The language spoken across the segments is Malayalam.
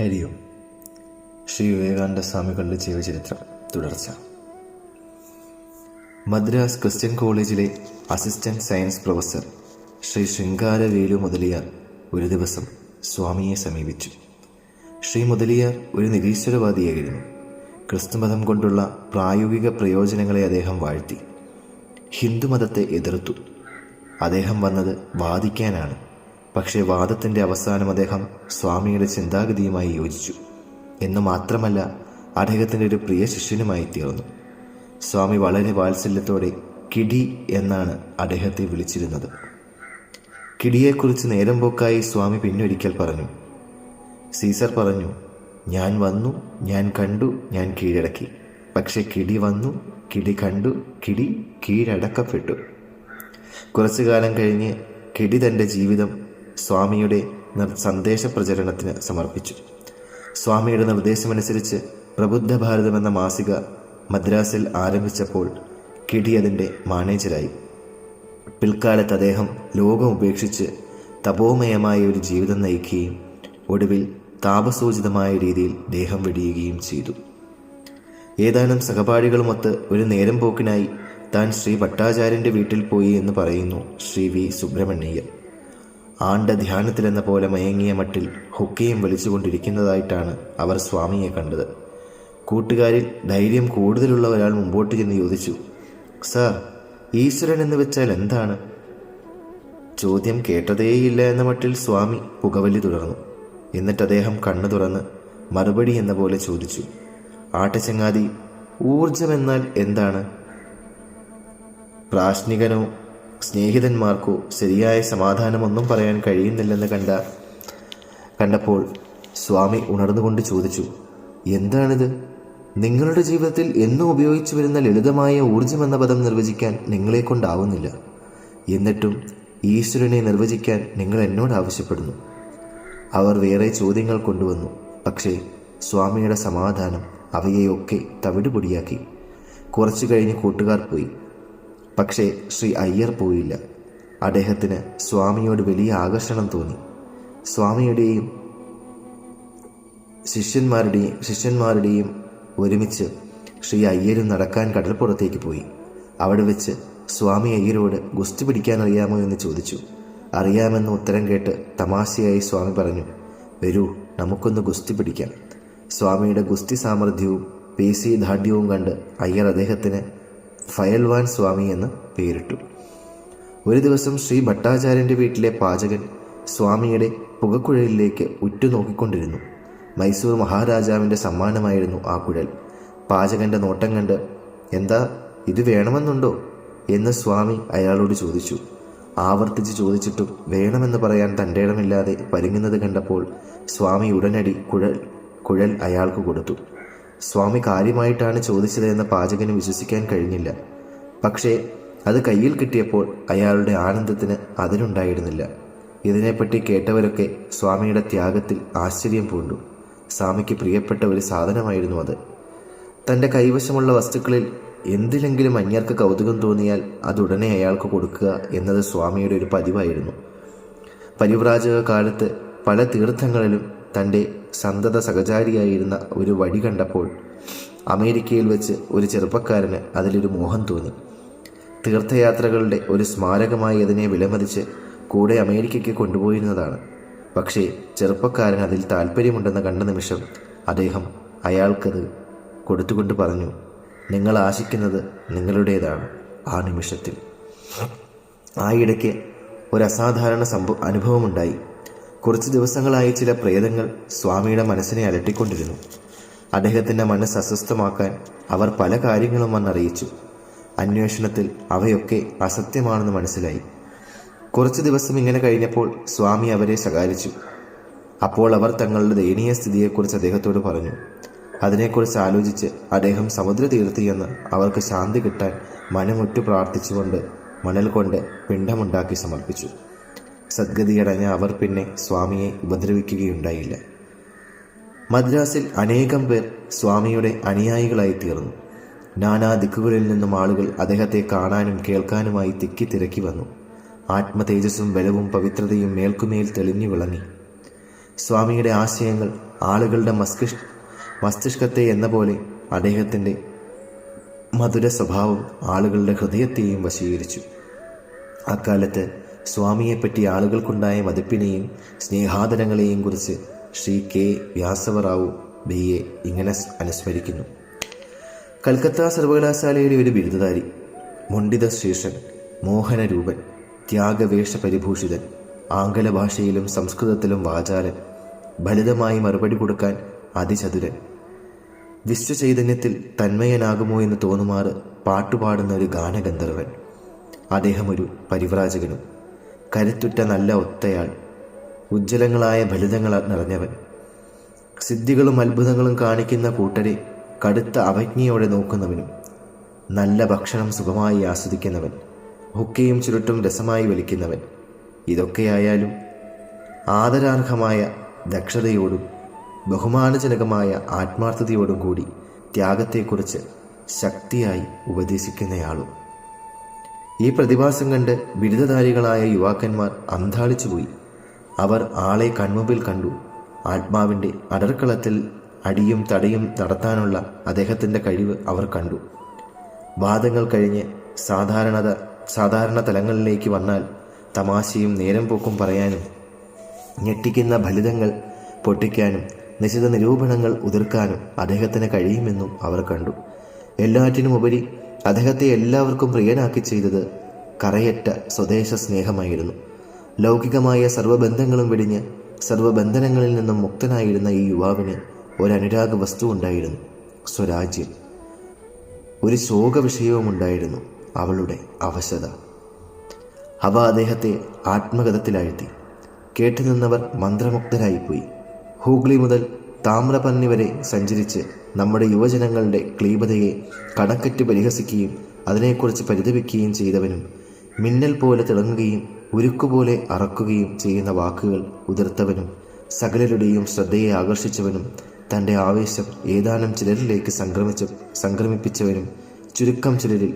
ഹരിയും ശ്രീ വിവേകാനന്ദ സ്വാമികളുടെ ജീവചരിത്രം തുടർച്ച. മദ്രാസ് ക്രിസ്ത്യൻ കോളേജിലെ assistant science professor Shri Sringara Velu Mudaliar ഒരു ദിവസം സ്വാമിയെ സമീപിച്ചു. ശ്രീ മുതലിയാർ ഒരു നിരീശ്വരവാദിയായിരുന്നു. ക്രിസ്തുമതം കൊണ്ടുള്ള പ്രായോഗിക പ്രയോജനങ്ങളെ അദ്ദേഹം വാഴ്ത്തി. ഹിന്ദുമതത്തെ എതിർത്തു. അദ്ദേഹം വന്നത് വാദിക്കാനാണ്. പക്ഷേ വാദത്തിന്റെ അവസാനം അദ്ദേഹം സ്വാമിയുടെ ചിന്താഗതിയുമായി യോജിച്ചു. എന്ന് മാത്രമല്ല അദ്ദേഹത്തിന്റെ ഒരു പ്രിയ ശിഷ്യനുമായി തീർന്നു. സ്വാമി വളരെ വാത്സല്യത്തോടെ കിടി എന്നാണ് അദ്ദേഹത്തെ വിളിച്ചിരുന്നത്. കിടിയെക്കുറിച്ച് നേരം പോക്കായി സ്വാമി പിന്നൊരിക്കൽ പറഞ്ഞു. സീസർ പറഞ്ഞു ഞാൻ വന്നു ഞാൻ കണ്ടു ഞാൻ കീഴടക്കി. പക്ഷേ കിടി വന്നു കിടി കണ്ടു കിടി കീഴടക്കപ്പെട്ടു. കുറച്ചു കാലം കഴിഞ്ഞ് കിടി തന്റെ ജീവിതം സ്വാമിയുടെ സന്ദേശ പ്രചരണത്തിന് സമർപ്പിച്ചു. സ്വാമിയുടെ നിർദ്ദേശമനുസരിച്ച് പ്രബുദ്ധ ഭാരതം എന്ന മാസിക മദ്രാസിൽ ആരംഭിച്ചപ്പോൾ കിടി അതിന്റെ മാനേജരായി. പിൽക്കാലത്ത് അദ്ദേഹം ലോകം ഉപേക്ഷിച്ച് തപോമയമായ ഒരു ജീവിതം നയിക്കുകയും ഒടുവിൽ താപസൂചിതമായ രീതിയിൽ ദേഹം വെടിയുകയും ചെയ്തു. ഏതാനും സഹപാഠികളുമൊത്ത് ഒരു നേരം പോക്കിനായി താൻ ശ്രീ ഭട്ടാചാര്യന്റെ വീട്ടിൽ പോയി എന്ന് പറയുന്നു ശ്രീ വി സുബ്രഹ്മണ്യയ്യർ ആണ്ട ധ്യാനത്തിലെന്ന പോലെ മയങ്ങിയ മട്ടിൽ ഹുക്കയും വലിച്ചുകൊണ്ടിരിക്കുന്നതായിട്ടാണ് അവർ സ്വാമിയെ കണ്ടത്. കൂട്ടുകാരിൽ ധൈര്യം കൂടുതലുള്ള ഒരാൾ മുമ്പോട്ട് ചെന്ന് ചോദിച്ചു സാർ ഈശ്വരൻ എന്ന് വെച്ചാൽ എന്താണ്? ചോദ്യം കേട്ടതേയില്ല എന്ന മട്ടിൽ സ്വാമി പുകവലി തുടർന്നു. എന്നിട്ട് അദ്ദേഹം കണ്ണു തുറന്ന് മറുപടി എന്ന പോലെ ചോദിച്ചു ആട്ടച്ചങ്ങാതി ഊർജമെന്നാൽ എന്താണ്? പ്രാശ്നികനോ സ്നേഹിതന്മാർക്കോ ശരിയായ സമാധാനമൊന്നും പറയാൻ കഴിയുന്നില്ലെന്ന് കണ്ട കണ്ടപ്പോൾ സ്വാമി ഉണർന്നുകൊണ്ട് ചോദിച്ചു എന്താണിത്? നിങ്ങളുടെ ജീവിതത്തിൽ എന്നും ഉപയോഗിച്ചു വരുന്ന ലളിതമായ ഊർജം എന്ന പദം നിർവചിക്കാൻ നിങ്ങളെ കൊണ്ടാവുന്നില്ല. എന്നിട്ടും ഈശ്വരനെ നിർവചിക്കാൻ നിങ്ങൾ എന്നോട് ആവശ്യപ്പെടുന്നു. അവർ വേറെ ചോദ്യങ്ങൾ കൊണ്ടുവന്നു. പക്ഷേ സ്വാമിയുടെ സമാധാനം അവയെയൊക്കെ തവിടുപൊടിയാക്കി. കുറച്ചു കഴിഞ്ഞ് കൂട്ടുകാർ പോയി. പക്ഷേ ശ്രീ അയ്യർ പോയില്ല. അദ്ദേഹത്തിന് സ്വാമിയോട് വലിയ ആകർഷണം തോന്നി. സ്വാമിയുടെയും ശിഷ്യന്മാരുടെയും ശിഷ്യന്മാരുടെയും ഒരുമിച്ച് ശ്രീ അയ്യരും നടക്കാൻ കടൽപ്പുറത്തേക്ക് പോയി. അവിടെ വെച്ച് സ്വാമി അയ്യരോട് ഗുസ്തി പിടിക്കാൻ അറിയാമോ എന്ന് ചോദിച്ചു. അറിയാമെന്ന് ഉത്തരം കേട്ട് തമാശയായി സ്വാമി പറഞ്ഞു വരൂ നമുക്കൊന്ന് ഗുസ്തി പിടിക്കാം. സ്വാമിയുടെ ഗുസ്തി സാമർഥ്യവും പേശി ദാഢ്യവും കണ്ട് അയ്യർ അദ്ദേഹത്തിന് ഫയൽവാൻ സ്വാമി എന്ന് പേരിട്ടു. ഒരു ദിവസം ശ്രീ ഭട്ടാചാര്യന്റെ വീട്ടിലെ പാചകൻ സ്വാമിയുടെ പുകക്കുഴലിലേക്ക് ഉറ്റുനോക്കിക്കൊണ്ടിരുന്നു. മൈസൂർ മഹാരാജാവിന്റെ സമ്മാനമായിരുന്നു ആ കുഴൽ. പാചകന്റെ നോട്ടം കണ്ട് എന്താ ഇത് വേണമെന്നുണ്ടോ? എന്ന് സ്വാമി അയാളോട് ചോദിച്ചു. ആവർത്തിച്ച് ചോദിച്ചിട്ടും വേണമെന്ന് പറയാൻ തന്റെ ഇടമില്ലാതെ പരിങ്ങുന്നത് കണ്ടപ്പോൾ സ്വാമി ഉടനടി കുഴൽ കുഴൽ അയാൾക്ക് കൊടുത്തു. സ്വാമി കാര്യമായിട്ടാണ് ചോദിച്ചതെന്ന് പാചകന് വിശ്വസിക്കാൻ കഴിഞ്ഞില്ല. പക്ഷേ അത് കയ്യിൽ കിട്ടിയപ്പോൾ അയാളുടെ ആനന്ദത്തിന് അതിലുണ്ടായിരുന്നില്ല. ഇതിനെപ്പറ്റി കേട്ടവരൊക്കെ സ്വാമിയുടെ ത്യാഗത്തിൽ ആശ്ചര്യം പൂണ്ടു. സ്വാമിക്ക് പ്രിയപ്പെട്ട ഒരു സാധനമായിരുന്നു അത്. തന്റെ കൈവശമുള്ള വസ്തുക്കളിൽ എന്തിലെങ്കിലും അന്യർക്ക് കൗതുകം തോന്നിയാൽ അതുടനെ അയാൾക്ക് കൊടുക്കുക എന്നത് സ്വാമിയുടെ ഒരു പതിവായിരുന്നു. പരിവ്രാജക കാലത്ത് പല തീർത്ഥങ്ങളിലും തന്റെ സന്തത സഹചാരിയായിരുന്ന ഒരു വഴി കണ്ടപ്പോൾ അമേരിക്കയിൽ വെച്ച് ഒരു ചെറുപ്പക്കാരന് അതിലൊരു മോഹം തോന്നി. തീർത്ഥയാത്രകളുടെ ഒരു സ്മാരകമായി അതിനെ വിലമതിച്ച് കൂടെ അമേരിക്കയ്ക്ക് കൊണ്ടുപോയിരുന്നതാണ്. പക്ഷേ ചെറുപ്പക്കാരൻ അതിൽ താല്പര്യമുണ്ടെന്ന് കണ്ട നിമിഷം അദ്ദേഹം അയാൾക്കത് കൊടുത്തുകൊണ്ട് പറഞ്ഞു നിങ്ങൾ ആശിക്കുന്നത് നിങ്ങളുടേതാണ് ആ നിമിഷത്തിൽ. ആ ഇടയ്ക്ക് ഒരു അസാധാരണ സംഭവ അനുഭവമുണ്ടായി. കുറച്ച് ദിവസങ്ങളായി ചില പ്രേതങ്ങൾ സ്വാമിയുടെ മനസ്സിനെ അലട്ടിക്കൊണ്ടിരുന്നു. അദ്ദേഹത്തിന്റെ മനസ്സ് അസ്വസ്ഥമാക്കാൻ അവർ പല കാര്യങ്ങളും വന്നറിയിച്ചു. അന്വേഷണത്തിൽ അവയൊക്കെ അസത്യമാണെന്ന് മനസ്സിലായി. കുറച്ച് ദിവസം ഇങ്ങനെ കഴിഞ്ഞപ്പോൾ സ്വാമി അവരെ ശകാരിച്ചു. അപ്പോൾ അവർ തങ്ങളുടെ ദയനീയ സ്ഥിതിയെക്കുറിച്ച് അദ്ദേഹത്തോട് പറഞ്ഞു. അതിനെക്കുറിച്ച് ആലോചിച്ച് അദ്ദേഹം സമുദ്ര തീർത്തിയെന്ന് അവർക്ക് ശാന്തി കിട്ടാൻ മനമുറ്റു പ്രാർത്ഥിച്ചുകൊണ്ട് മണൽ കൊണ്ട് പിണ്ടമുണ്ടാക്കി സമർപ്പിച്ചു. സദ്ഗതിയടഞ്ഞ അവർ പിന്നെ സ്വാമിയെ ഉപദ്രവിക്കുകയുണ്ടായില്ല. മദ്രാസിൽ അനേകം പേർ സ്വാമിയുടെ അനുയായികളായി തീർന്നു. നാനാ ദിക്കുകളിൽ നിന്നും ആളുകൾ അദ്ദേഹത്തെ കാണാനും കേൾക്കാനുമായി തിക്കി തിരക്കി വന്നു. ആത്മതേജസ്സും ബലവും പവിത്രതയും മേൽക്കുമേൽ തെളിഞ്ഞു വിളങ്ങി. സ്വാമിയുടെ ആശയങ്ങൾ ആളുകളുടെ മസ്തിഷ് മസ്തിഷ്കത്തെ എന്ന പോലെ അദ്ദേഹത്തിന്റെ മധുര സ്വഭാവം ആളുകളുടെ ഹൃദയത്തെയും വശീകരിച്ചു. അക്കാലത്ത് സ്വാമിയെപ്പറ്റി ആളുകൾക്കുണ്ടായ മതിപ്പിനെയും സ്നേഹാദരങ്ങളെയും കുറിച്ച് ശ്രീ കെ വ്യാസവറാവു ബി എ ഇങ്ങനെ അനുസ്മരിക്കുന്നു. കൽക്കത്ത സർവകലാശാലയുടെ ഒരു ബിരുദധാരി മുണ്ടിത ശേഷൻ മോഹനരൂപൻ ത്യാഗവേഷ പരിഭൂഷിതൻ ആംഗല ഭാഷയിലും സംസ്കൃതത്തിലും വാചാലൻ ഫലിതമായി മറുപടി കൊടുക്കാൻ അതിചതുരൻ. വിശ്വചൈതന്യത്തിൽ തന്മയനാകുമോ എന്ന് തോന്നുമാറ് പാട്ടുപാടുന്ന ഒരു ഗാനഗന്ധർവൻ. അദ്ദേഹം ഒരു പരിവ്രാജകനും. കരുത്തുറ്റ നല്ല ഒത്തയാൾ ഉജ്ജ്വലങ്ങളായ ഫലിതങ്ങൾ നിറഞ്ഞവൻ. സിദ്ധികളും അത്ഭുതങ്ങളും കാണിക്കുന്ന കൂട്ടരെ കടുത്ത അവജ്ഞയോടെ നോക്കുന്നവനും നല്ല ഭക്ഷണം സുഖമായി ആസ്വദിക്കുന്നവൻ ഹുക്കയും ചുരുട്ടും രസമായി വലിക്കുന്നവൻ ഇതൊക്കെയായാലും ആദരാർഹമായ ദക്ഷതയോടും ബഹുമാനജനകമായ ആത്മാർത്ഥതയോടും കൂടി ത്യാഗത്തെക്കുറിച്ച് ശക്തിയായി ഉപദേശിക്കുന്നയാളും. ഈ പ്രതിഭാസം കണ്ട് ബിരുദധാരികളായ യുവാക്കന്മാർ അന്താളിച്ചുപോയി അവർ ആളെ കൺമുമ്പിൽ കണ്ടു. ആത്മാവിന്റെ അടർക്കളത്തിൽ അടിയും തടയും നടത്താനുള്ള അദ്ദേഹത്തിന്റെ കഴിവ് അവർ കണ്ടു. വാദങ്ങൾ കഴിഞ്ഞ് സാധാരണത സാധാരണ തലങ്ങളിലേക്ക് വന്നാൽ തമാശയും നേരം പോക്കും പറയാനും ഞെട്ടിക്കുന്ന ഫലിതങ്ങൾ പൊട്ടിക്കാനും നിശ്ചിത നിരൂപണങ്ങൾ ഉതിർക്കാനും അദ്ദേഹത്തിന് കഴിയുമെന്നും അവർ കണ്ടു. എല്ലാറ്റിനുമുപരി അദ്ദേഹത്തെ എല്ലാവർക്കും പ്രിയനാക്കി ചെയ്തത് കറയറ്റ സ്വദേശ സ്നേഹമായിരുന്നു. ലൗകികമായ സർവബന്ധങ്ങളും വെടിഞ്ഞ് സർവബന്ധനങ്ങളിൽ നിന്നും മുക്തനായിരുന്ന ഈ യുവാവിന് ഒരനുരാഗ വസ്തു ഉണ്ടായിരുന്നു സ്വരാജ്യം. ഒരു ശോക വിഷയവുമുണ്ടായിരുന്നു അവളുടെ അവശത. അവ അദ്ദേഹത്തെ ആത്മഗതത്തിലാഴ്ത്തി കേട്ടുനിന്നവർ മന്ത്രമുക്തരായിപ്പോയി. ഹൂഗ്ലി മുതൽ താമ്രപന്നി വരെ സഞ്ചരിച്ച് നമ്മുടെ യുവജനങ്ങളുടെ ക്ലീബതയെ കടക്കറ്റ് പരിഹസിക്കുകയും അതിനെക്കുറിച്ച് പരിതപിക്കുകയും ചെയ്തവനും മിന്നൽ പോലെ തിളങ്ങുകയും ഉരുക്കുപോലെ അറക്കുകയും ചെയ്യുന്ന വാക്കുകൾ ഉതിർത്തവനും സകലരുടെയും ശ്രദ്ധയെ ആകർഷിച്ചവനും തന്റെ ആവേശം ഏതാനും ചിലരിലേക്ക് സംക്രമിച്ച സംക്രമിപ്പിച്ചവനും ചുരുക്കം ചിലരിൽ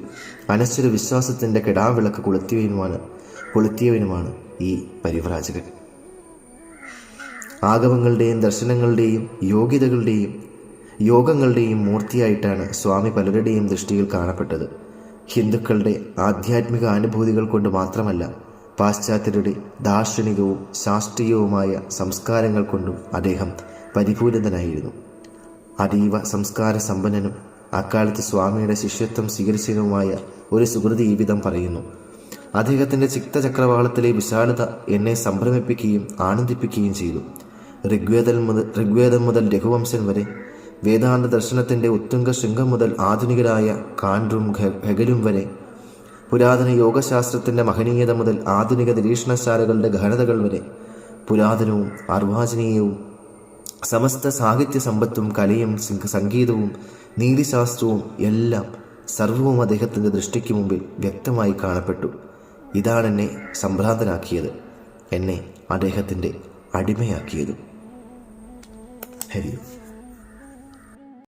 അനശ്വര വിശ്വാസത്തിന്റെ കെടാവിളക്ക് കൊളുത്തിയവനുമാണ് കൊളുത്തിയവനുമാണ് ഈ പരിവ്രാജകൻ. ആഗമങ്ങളുടെയും ദർശനങ്ങളുടെയും യോഗ്യതകളുടെയും യോഗങ്ങളുടെയും മൂർത്തിയായിട്ടാണ് സ്വാമി പലരുടെയും ദൃഷ്ടിയിൽ കാണപ്പെട്ടത്. ഹിന്ദുക്കളുടെ ആധ്യാത്മിക അനുഭൂതികൾ കൊണ്ട് മാത്രമല്ല പാശ്ചാത്യരുടെ ദാർശനികവും ശാസ്ത്രീയവുമായ സംസ്കാരങ്ങൾ കൊണ്ടും അദ്ദേഹം പരിപൂരിതനായിരുന്നു. അതീവ സംസ്കാര സമ്പന്നനും അക്കാലത്ത് സ്വാമിയുടെ ശിഷ്യത്വം സ്വീകരിച്ചതുമായ ഒരു സുഹൃതി പറയുന്നു. അദ്ദേഹത്തിന്റെ ചിക്തചക്രവാളത്തിലെ വിശാലത എന്നെ സംഭ്രമിപ്പിക്കുകയും ആനന്ദിപ്പിക്കുകയും ചെയ്തു. ഋഗ്വേദൽ മുതൽ ഋഗ്വേദം മുതൽ രഘുവംശൻ വരെ വേദാന്ത ദർശനത്തിന്റെ ഉത്തുംഗ ശൃംഗം മുതൽ ആധുനികരായ കാൻഡ്രും ഹെഗലും വരെ. പുരാതന യോഗശാസ്ത്രത്തിന്റെ മഹനീയത മുതൽ ആധുനിക നിരീക്ഷണശാലകളുടെ ഘനതകൾ വരെ. പുരാതനവും അർവാചനീയവും സമസ്ത സാഹിത്യ സമ്പത്തും കലയും സംഗീതവും നീതിശാസ്ത്രവും എല്ലാം സർവവും അദ്ദേഹത്തിന്റെ ദൃഷ്ടിക്ക് മുമ്പിൽ വ്യക്തമായി കാണപ്പെട്ടു. ഇതാണ് എന്നെ സംഭ്രാന്തനാക്കിയത്. എന്നെ അദ്ദേഹത്തിന്റെ അടിമയാക്കിയതും. ഹരിയും